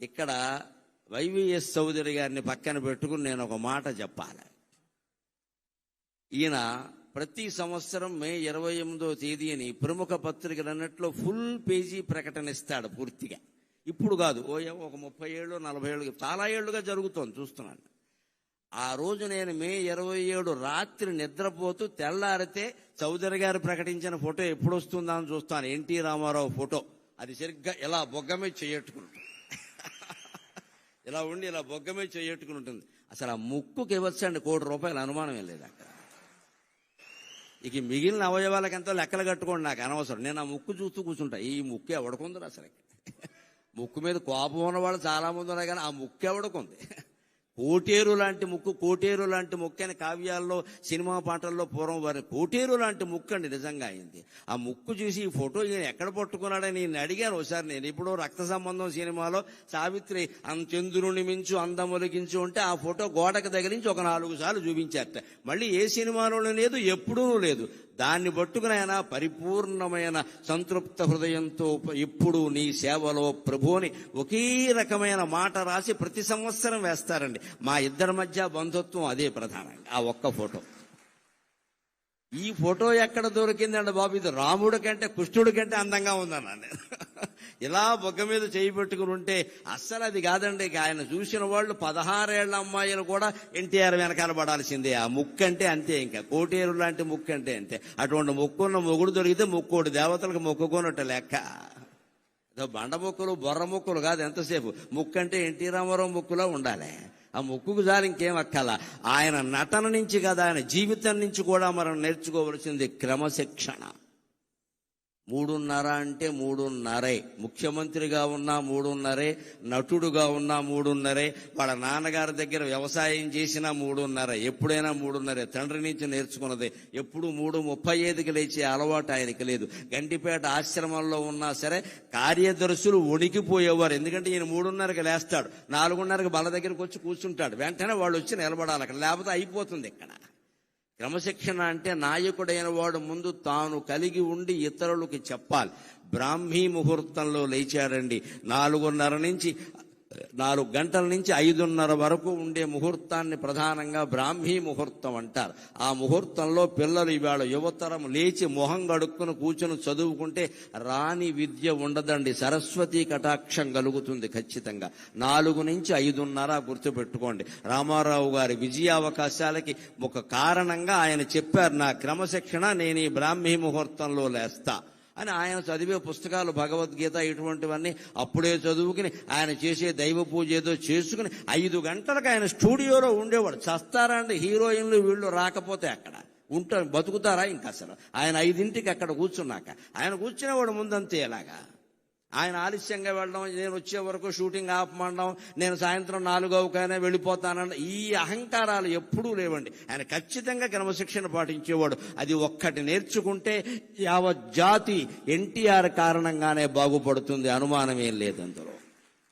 ఇక్కడ వైవిఎస్ చౌదరి గారిని పక్కన పెట్టుకుని నేను ఒక మాట చెప్పాలి. ఈయన ప్రతి సంవత్సరం మే ఇరవై ఎనిమిదో తేదీని ప్రముఖ పత్రికలన్నిట్లో ఫుల్ పేజీ ప్రకటన ఇస్తాడు పూర్తిగా. ఇప్పుడు కాదు ఓ ఒక ముప్పై ఏళ్ళు నలభై ఏళ్ళు చాలా ఏళ్ళుగా జరుగుతోంది చూస్తున్నాను. ఆ రోజు నేను మే ఇరవై ఏడు రాత్రి నిద్రపోతూ తెల్లారితే చౌదరి గారు ప్రకటించిన ఫోటో ఎప్పుడు వస్తుందా అని చూస్తాను. N T Rama Rao photo. అది సరిగ్గా ఎలా బొగ్గమే చేయట్టుకున్నాడు ఇలా ఉండి ఇలా బొగ్గ మీద చేయట్టుకుని ఉంటుంది. అసలు ఆ ముక్కుకి ఇవ్వచ్చండి కోటి రూపాయలు అనుమానం లేదు అక్కడ. ఇక మిగిలిన అవయవాలకి ఎంతో లెక్కలు కట్టుకోండి నాకు అనవసరం. నేను ఆ ముక్కు చూస్తూ కూర్చుంటా. ఈ ముక్కు ఎవడకుంది అసలు? ముక్కు మీద కోపం ఉన్న వాళ్ళు చాలా మంది ఉన్నారు కానీ ఆ ముక్కు ఎవడకుంది? కోటేరు లాంటి ముక్కు కోటేరు లాంటి ముక్కు అని కావ్యాల్లో సినిమా పాటల్లో పూర్వం వారి కోటేరు లాంటి ముక్కు అండి నిజంగా అయింది. ఆ ముక్కు చూసి ఈ ఫోటో ఈయన ఎక్కడ పట్టుకున్నాడని నేను అడిగాను ఒకసారి. నేను ఇప్పుడు రక్త సంబంధం సినిమాలో సావిత్రి అం చంద్రుని మించు అందములిగించు ఉంటే ఆ ఫోటో గోడకు తగిలించి ఒక నాలుగు సార్లు చూపించారట. మళ్ళీ ఏ సినిమాలోనూ లేదు ఎప్పుడూ లేదు. దాన్ని పట్టుకుని ఆయన పరిపూర్ణమైన సంతృప్త హృదయంతో ఎప్పుడు నీ సేవలో ప్రభుని ఒకే రకమైన మాట రాసి ప్రతి సంవత్సరం వేస్తారండి. మా ఇద్దరి మధ్య బంధుత్వం అదే ప్రధానంగా ఆ ఒక్క ఫోటో. ఈ ఫోటో ఎక్కడ దొరికిందండి బాబు? ఇది రాముడి కంటే కృష్ణుడి కంటే అందంగా ఉందన్నా నేను. ఇలా బొగ్గ మీద చేయి పెట్టుకుని ఉంటే అస్సలు అది కాదండి. ఆయన చూసిన వాళ్ళు పదహారేళ్ళ అమ్మాయిలు కూడా ఎన్టీఆర్ వెనకాల పడాల్సిందే. ఆ ముక్కు అంటే అంతే ఇంకా. కోటేరు లాంటి ముక్కు అంటే అంతే. అటువంటి ముక్కున్న మొగుడు దొరికితే ముక్కోడు దేవతలకు మొక్కుకోనట్టు లెక్క. బండ ముక్కలు బొర్ర ముక్కలు కాదు ఎంతసేపు. ముక్కు అంటే ఎన్టీ రామారావు ముక్కులో ఉండాలి. ఆ ముక్కుకు జారి ఇంకేం అక్కల. ఆయన నటన నుంచి కదా ఆయన జీవితం నుంచి కూడా మనం నేర్చుకోవలసింది క్రమశిక్షణ. మూడున్నర అంటే మూడున్నరే. ముఖ్యమంత్రిగా ఉన్నా మూడున్నరే నటుడుగా ఉన్నా మూడున్నరే వాళ్ళ నాన్నగారి దగ్గర వ్యవసాయం చేసినా మూడున్నర. ఎప్పుడైనా మూడున్నరే. తండ్రి నుంచి నేర్చుకున్నది. ఎప్పుడు మూడు ముప్పై ఐదుకి లేచే అలవాటు ఆయనకి లేదు. గంటిపేట ఆశ్రమంలో ఉన్నా సరే కార్యదర్శులు వణికిపోయేవారు. ఎందుకంటే ఈయన మూడున్నరకి లేస్తాడు. నాలుగున్నరకి బల దగ్గరికి వచ్చి కూర్చుంటాడు. వెంటనే వాళ్ళు వచ్చి నిలబడాలి అక్కడ. లేకపోతే అయిపోతుంది ఇక్కడ. క్రమశిక్షణ అంటే నాయకుడైన వాడు ముందు తాను కలిగి ఉండి ఇతరులకి చెప్పాలి. బ్రాహ్మీ ముహూర్తంలో లేచారండి. నాలుగున్నర నుంచి నాలుగు గంటల నుంచి ఐదున్నర వరకు ఉండే ముహూర్తాన్ని ప్రధానంగా బ్రాహ్మీ ముహూర్తం అంటారు. ఆ ముహూర్తంలో పిల్లలు ఇవాళ యువతరం లేచి మొహం గడుక్కుని కూర్చొని చదువుకుంటే రాని విద్య ఉండదండి. సరస్వతి కటాక్షం కలుగుతుంది ఖచ్చితంగా. నాలుగు నుంచి ఐదున్నర గుర్తుపెట్టుకోండి. రామారావు గారి విజయావకాశాలకి ఒక కారణంగా ఆయన చెప్పారు నా క్రమశిక్షణ నేను ఈ బ్రాహ్మీ ముహూర్తంలో లేస్తా. అని ఆయన చదివే పుస్తకాలు భగవద్గీత ఇటువంటివన్నీ అప్పుడే చదువుకుని ఆయన చేసే దైవ పూజ ఏదో చేసుకుని ఐదు గంటలకు ఆయన స్టూడియోలో ఉండేవాడు. చస్తారా హీరోయిన్లు వీళ్ళు రాకపోతే అక్కడ. ఉంటారు బతుకుతారా ఇంకా అసలు? ఆయన ఐదింటికి అక్కడ కూర్చున్నాక. ఆయన కూర్చునేవాడు ముందంతే ఎలాగా? ఆయన ఆలస్యంగా వెళ్ళడం నేను వచ్చే వరకు షూటింగ్ ఆపమండడం నేను సాయంత్రం నాలుగవకైనా వెళ్ళిపోతానన్న ఈ అహంకారాలు ఎప్పుడూ లేవండి. ఆయన ఖచ్చితంగా క్రమశిక్షణ పాటించేవాడు. అది ఒక్కటి నేర్చుకుంటే యావత్ జాతి ఎన్టీఆర్ కారణంగానే బాగుపడుతుంది. అనుమానం ఏం లేదు అందులో.